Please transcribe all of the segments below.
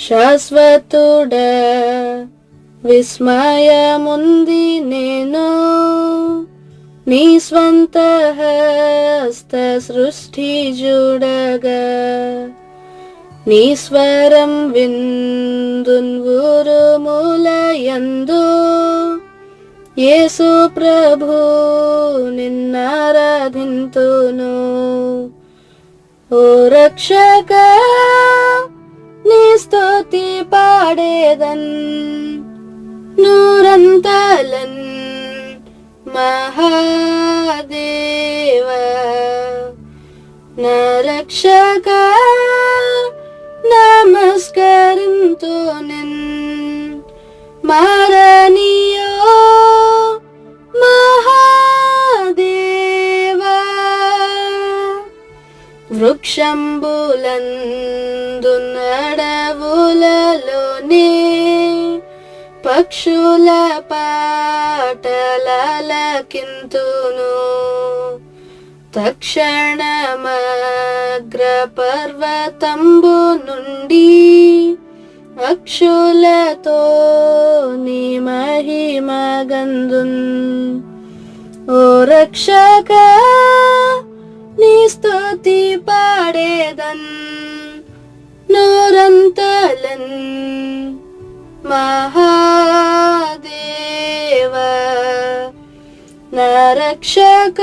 శాశ్వతుడ విస్మయముంది నేను. నీ స్వంత హస్త సృష్టి జుడగా. నీ స్వరం విందున్వురు మూలయందు యేసు ప్రభు నిన్నారాధింతును. ఓ రక్షక నీ స్థుతి పాడేదన్ నూరంతలన్ మహాదేవ. నా రక్షక నమస్కరింతు నిన్ మరణీయో మహాదేవ. వృక్షంబులన్ నడవులలోనే పక్షుల పాటలకింతును తక్షణమగ్ర పర్వతంబు నుండి అక్షులతో నీ మహిమగందున్ ఓ రక్షక నీ స్తుతి పాడేదన్. నూరంతలన్ మహాదేవ నా రక్షక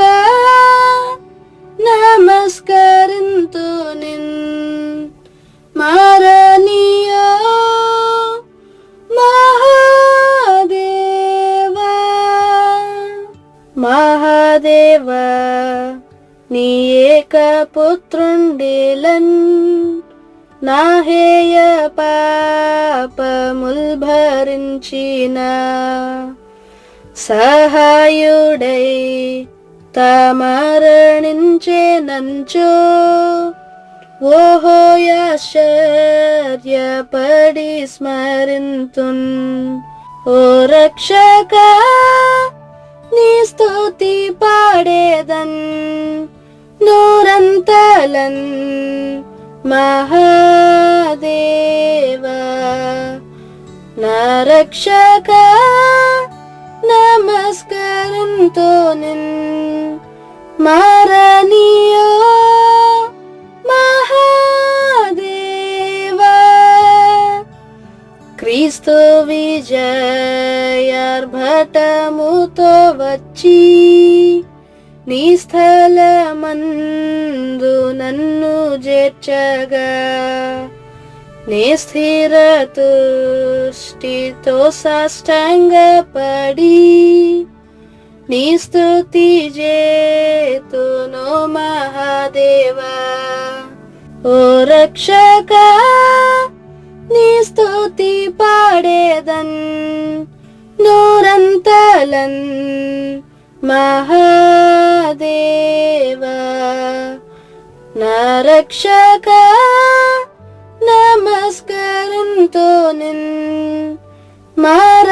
నమస్కరింతు నిన్. మారనియో మహాదేవా మహాదేవ నీ ఏక పుత్రుండేలన్ నా హేయ పాపముల్ భరించిన సహాయుడై తమరణించే నంచో. ఓహో ఆశ్చర్యపడి స్మరింతున్. ఓ రక్షక నీ స్థుతి పాడేదన్. నూరంతలన్ మహా నా రక్షక నమస్కారంతో నిన్ మారనియో మహాదేవా. క్రీస్తు విజయార్భటముతో వచ్చి నీ స్థలమందు నన్ను చేర్చగా నిస్థిరతుష్టితో స్థిర తుష్టితో సాష్టంగపడి నీ స్తుతి చేతును మహాదేవా ఓ రక్షక నీ స్తుతి పాడేదన్ నూరంతలన్ మహాదేవా నా రక్షక నమస్కారంతో నిన్ మార